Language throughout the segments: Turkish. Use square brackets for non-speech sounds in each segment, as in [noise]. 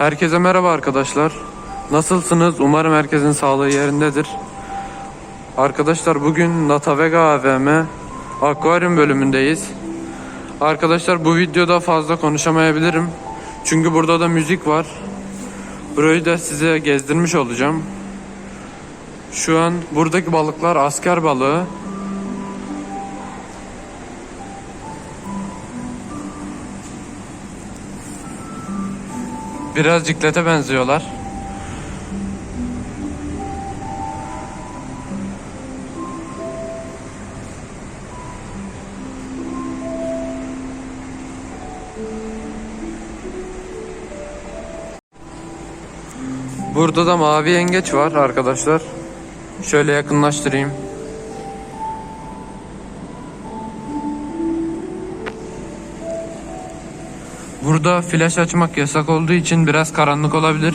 Herkese merhaba arkadaşlar. Nasılsınız? Umarım herkesin sağlığı yerindedir. Arkadaşlar bugün Natavega AVM akvaryum bölümündeyiz. Arkadaşlar bu videoda fazla konuşamayabilirim. Çünkü burada da müzik var. Burayı da size gezdirmiş olacağım. Şu an buradaki balıklar asker balığı. Biraz ciklete benziyorlar. Burada da mavi yengeç var arkadaşlar. Şöyle yakınlaştırayım. Burada flash açmak yasak olduğu için biraz karanlık olabilir.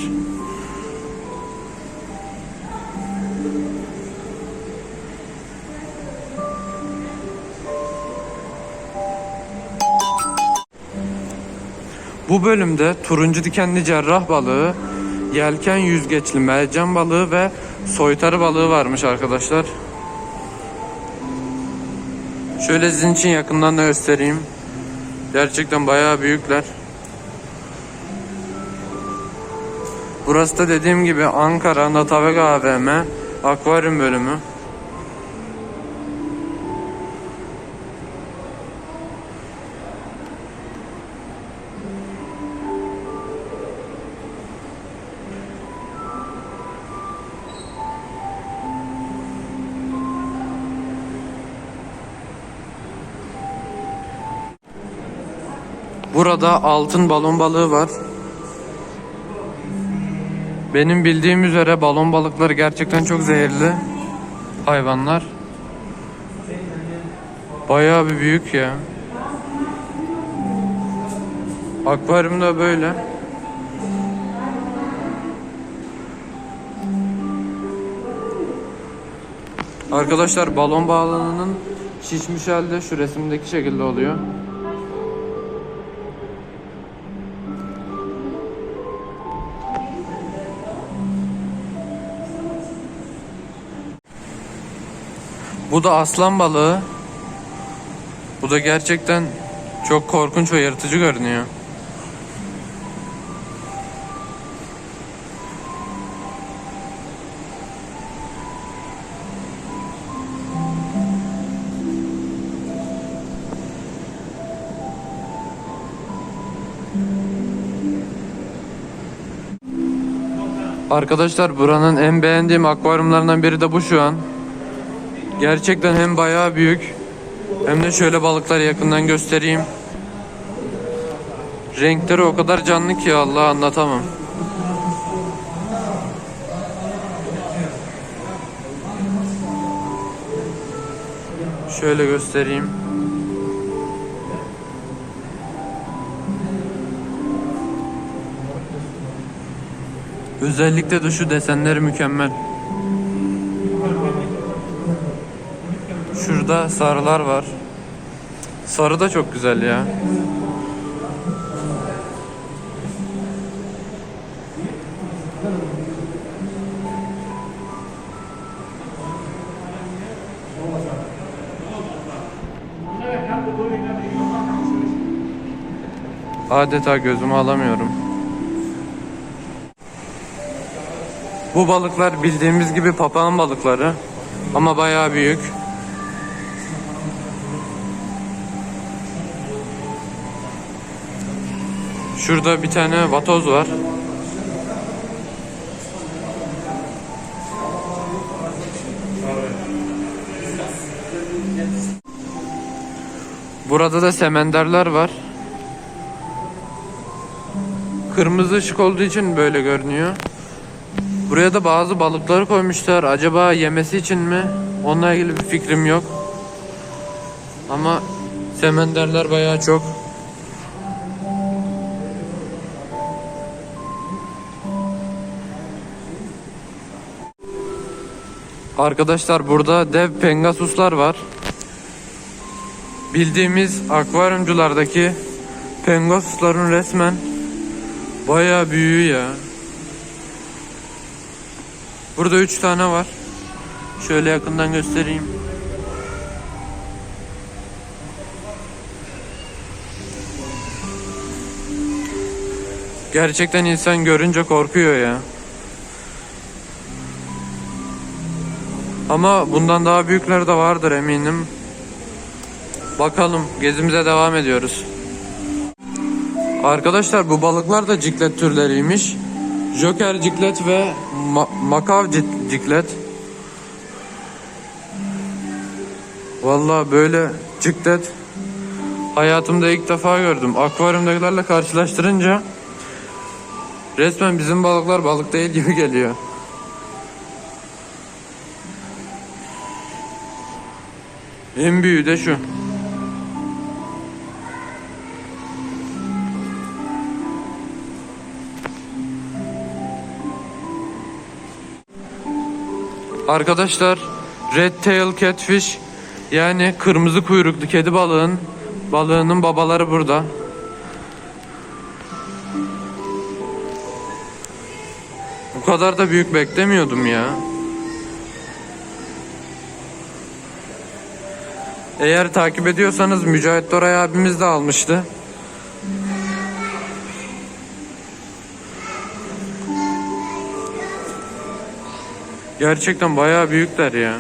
Bu bölümde turuncu dikenli cerrah balığı, yelken yüzgeçli mercan balığı ve soytarı balığı varmış arkadaşlar. Şöyle sizin için yakından da göstereyim. Gerçekten bayağı büyükler. Burası da dediğim gibi Ankara Natavega AVM akvaryum bölümü. Burada altın balon balığı var. Benim bildiğim üzere balon balıkları gerçekten çok zehirli hayvanlar. Bayağı bir büyük ya. Akvaryumda böyle. Arkadaşlar balon balığının şişmiş halde şu resimdeki şekilde oluyor. Bu da aslan balığı. Bu da gerçekten çok korkunç ve yırtıcı görünüyor. Arkadaşlar buranın en beğendiğim akvaryumlarından biri de bu şu an. Gerçekten hem bayağı büyük hem de şöyle balıkları yakından göstereyim. Renkleri o kadar canlı ki Allah anlatamam. Şöyle göstereyim. Özellikle de şu desenleri mükemmel. Şurada sarılar var. Sarı da çok güzel ya. Adeta gözümü alamıyorum. Bu balıklar bildiğimiz gibi papağan balıkları ama bayağı büyük. Şurada bir tane vatoz var. Burada da semenderler var. Kırmızı ışık olduğu için böyle görünüyor. Buraya da bazı balıkları koymuşlar. Acaba yemesi için mi? Onunla ilgili bir fikrim yok. Ama semenderler bayağı çok. Arkadaşlar burada dev pengasuslar var. Bildiğimiz akvaryumculardaki pengasusların resmen Bayağı büyüğü ya. Burada üç tane var. Şöyle yakından göstereyim. Gerçekten insan görünce korkuyor ya. Ama bundan daha büyükler de vardır eminim. Bakalım gezimize devam ediyoruz. Arkadaşlar bu balıklar da ciklet türleriymiş. Joker ciklet ve ma- makav cik- ciklet. Vallahi böyle ciklet hayatımda ilk defa gördüm. Akvaryumdakilerle karşılaştırınca resmen bizim balıklar balık değil gibi geliyor. En büyüğü de şu. Arkadaşlar red tail catfish yani kırmızı kuyruklu kedi balığın balığının babaları burada. Bu kadar da büyük beklemiyordum ya. Eğer takip ediyorsanız Mücahit Doray abimiz de almıştı. Gerçekten bayağı büyükler ya.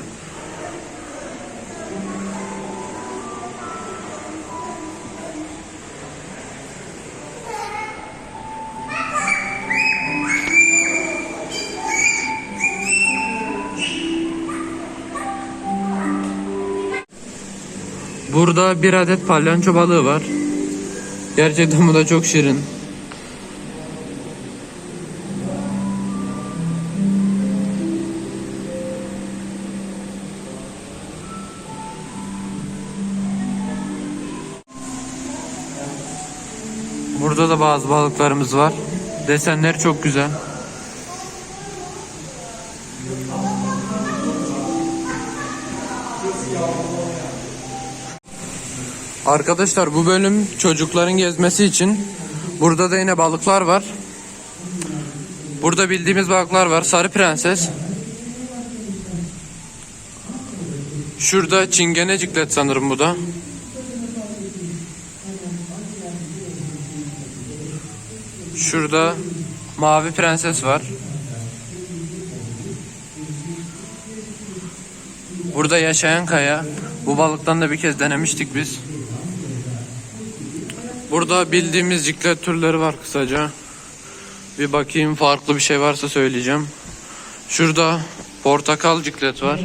Burada bir adet palyanço balığı var. Gerçekten bu da çok şirin. Burada da bazı balıklarımız var. Desenleri çok güzel. Arkadaşlar bu bölüm çocukların gezmesi için burada da yine balıklar var. Burada bildiğimiz balıklar var. Sarı prenses. Şurada çingene ciklet sanırım bu da. Şurada mavi prenses var. Burada yaşayan kaya. Bu balıktan da bir kez denemiştik biz. Burada bildiğimiz ciklet türleri var kısaca. Bir bakayım farklı bir şey varsa söyleyeceğim. Şurada portakal ciklet var.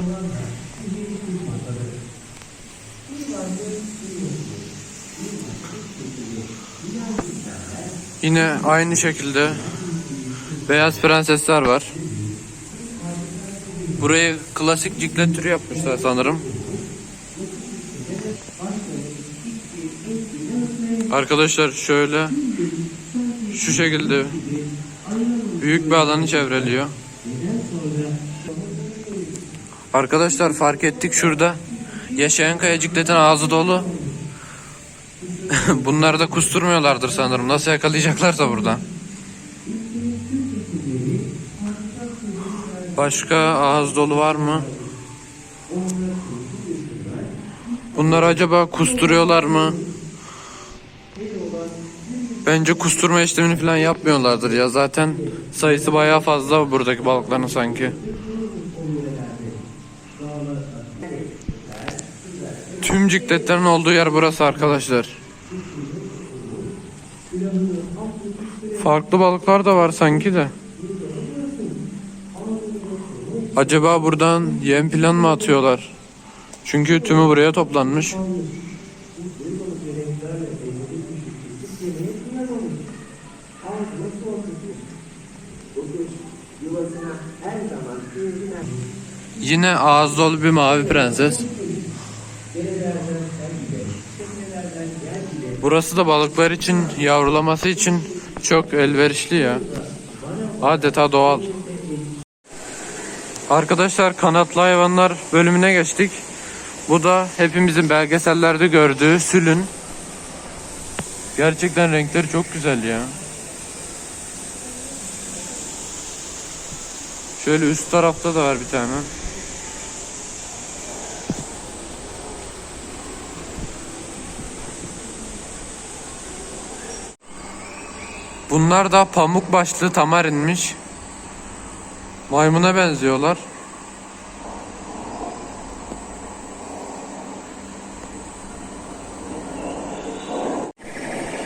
Yine aynı şekilde beyaz prensesler var. Burayı klasik ciklet türü yapmışlar sanırım. Arkadaşlar şöyle şu şekilde büyük bir alanı çevreliyor. Arkadaşlar fark ettik şurada yaşayan kaya cikletin ağzı dolu. [laughs] Bunları da kusturmuyorlardır sanırım. Nasıl yakalayacaklarsa buradan. Başka ağız dolu var mı? Bunlar acaba kusturuyorlar mı? Bence kusturma işlemini falan yapmıyorlardır ya. Zaten sayısı bayağı fazla buradaki balıkların sanki. Tüm cikletlerin olduğu yer burası arkadaşlar. Farklı balıklar da var sanki de. Acaba buradan yem plan mı atıyorlar? Çünkü tümü buraya toplanmış. Yine ağız dolu bir mavi prenses. Burası da balıklar için yavrulaması için çok elverişli ya. Adeta doğal. Arkadaşlar kanatlı hayvanlar bölümüne geçtik. Bu da hepimizin belgesellerde gördüğü sülün. Gerçekten renkleri çok güzel ya. Şöyle üst tarafta da var bir tane. Bunlar da pamuk başlı tamarinmiş. Maymuna benziyorlar.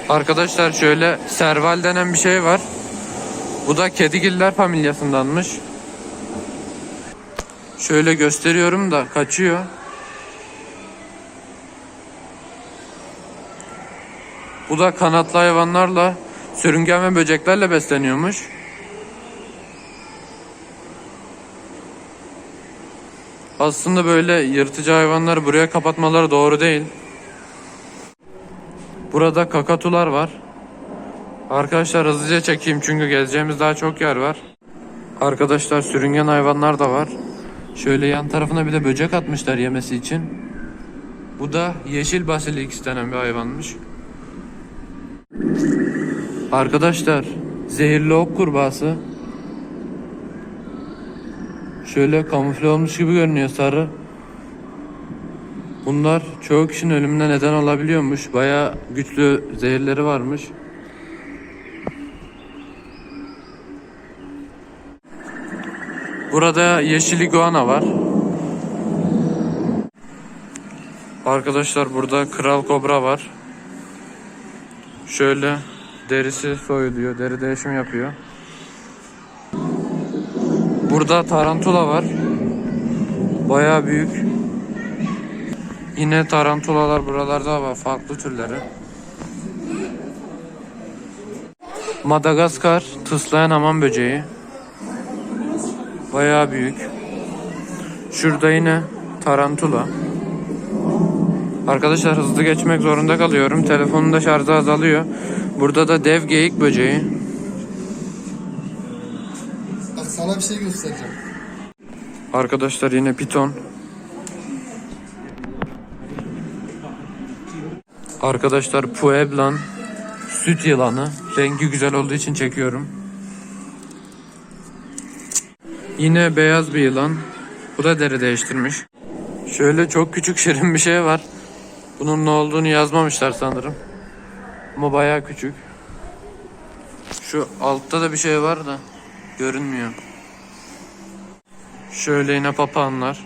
Arkadaşlar şöyle serval denen bir şey var. Bu da kedigiller familyasındanmış. Şöyle gösteriyorum da kaçıyor. Bu da kanatlı hayvanlarla, sürüngen ve böceklerle besleniyormuş. Aslında böyle yırtıcı hayvanları buraya kapatmaları doğru değil. Burada kakatular var. Arkadaşlar hızlıca çekeyim çünkü gezeceğimiz daha çok yer var. Arkadaşlar sürüngen hayvanlar da var. Şöyle yan tarafına bir de böcek atmışlar yemesi için. Bu da yeşil basilisk denen bir hayvanmış. Arkadaşlar zehirli ok kurbağası. Şöyle kamufle olmuş gibi görünüyor sarı. Bunlar çoğu kişinin ölümüne neden olabiliyormuş. Baya güçlü zehirleri varmış. Burada yeşil iguana var. Arkadaşlar burada kral kobra var. Şöyle derisi soyuluyor, deri değişimi yapıyor. Burada tarantula var. Baya büyük. Yine tarantulalar buralarda var, farklı türleri. Madagaskar tıslayan aman böceği. Bayağı büyük. Şurada yine tarantula. Arkadaşlar hızlı geçmek zorunda kalıyorum. Telefonun da şarjı azalıyor. Burada da dev geyik böceği. Bak sana bir şey göstereceğim. Arkadaşlar yine piton. Arkadaşlar Pueblan süt yılanı. Rengi güzel olduğu için çekiyorum. Yine beyaz bir yılan. Bu da deri değiştirmiş. Şöyle çok küçük şirin bir şey var. Bunun ne olduğunu yazmamışlar sanırım. Ama bayağı küçük. Şu altta da bir şey var da görünmüyor. Şöyle yine papağanlar.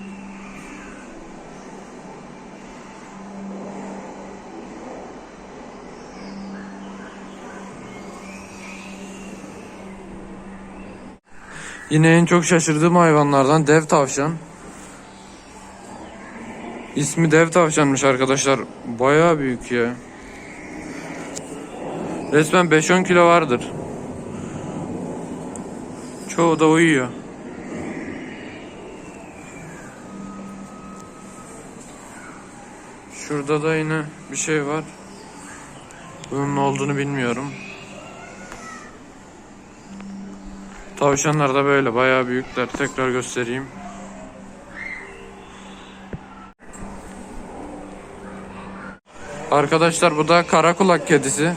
Yine en çok şaşırdığım hayvanlardan dev tavşan. İsmi dev tavşanmış arkadaşlar. Bayağı büyük ya. Resmen 5-10 kilo vardır. Çoğu da uyuyor. Şurada da yine bir şey var. Bunun ne olduğunu bilmiyorum. Tavşanlar da böyle bayağı büyükler. Tekrar göstereyim. Arkadaşlar bu da karakulak kedisi.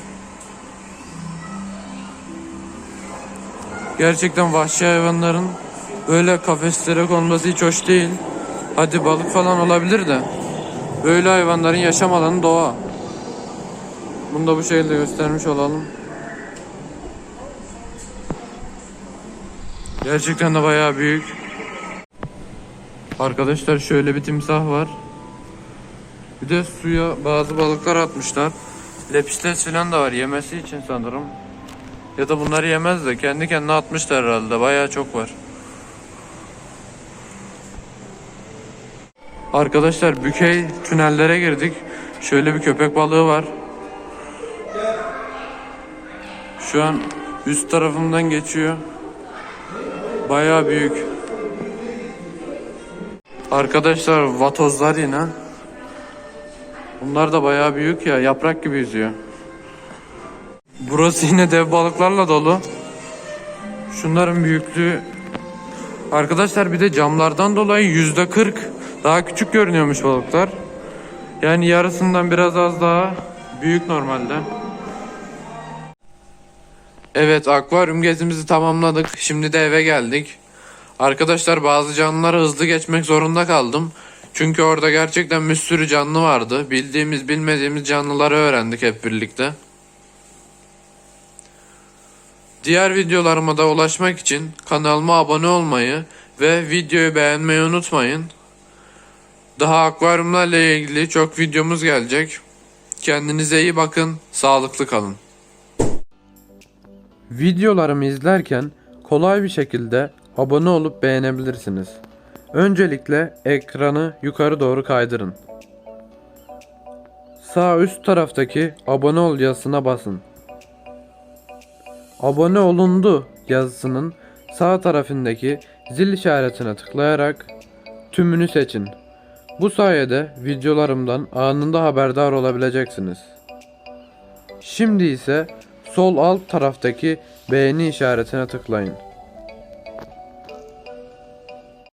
Gerçekten vahşi hayvanların böyle kafeslere konması hiç hoş değil. Hadi balık falan olabilir de. Böyle hayvanların yaşam alanı doğa. Bunu da bu şekilde göstermiş olalım. Gerçekten de bayağı büyük. Arkadaşlar şöyle bir timsah var. Bir de suya bazı balıklar atmışlar. Lepistes falan da var yemesi için sanırım. Ya da bunları yemez de kendi kendine atmışlar herhalde. Bayağı çok var. Arkadaşlar Bükey tünellere girdik. Şöyle bir köpek balığı var. Şu an üst tarafımdan geçiyor. Bayağı büyük. Arkadaşlar vatozlar yine. Bunlar da bayağı büyük ya. Yaprak gibi yüzüyor. Burası yine dev balıklarla dolu. Şunların büyüklüğü Arkadaşlar bir de camlardan dolayı yüzde 40 daha küçük görünüyormuş balıklar. Yani yarısından biraz az daha büyük normalde. Evet akvaryum gezimizi tamamladık. Şimdi de eve geldik. Arkadaşlar bazı canlıları hızlı geçmek zorunda kaldım. Çünkü orada gerçekten bir sürü canlı vardı. Bildiğimiz bilmediğimiz canlıları öğrendik hep birlikte. Diğer videolarıma da ulaşmak için kanalıma abone olmayı ve videoyu beğenmeyi unutmayın. Daha akvaryumlarla ilgili çok videomuz gelecek. Kendinize iyi bakın, sağlıklı kalın. Videolarımı izlerken kolay bir şekilde abone olup beğenebilirsiniz. Öncelikle ekranı yukarı doğru kaydırın. Sağ üst taraftaki abone ol yazısına basın. Abone olundu yazısının sağ tarafındaki zil işaretine tıklayarak tümünü seçin. Bu sayede videolarımdan anında haberdar olabileceksiniz. Şimdi ise sol alt taraftaki beğeni işaretine tıklayın.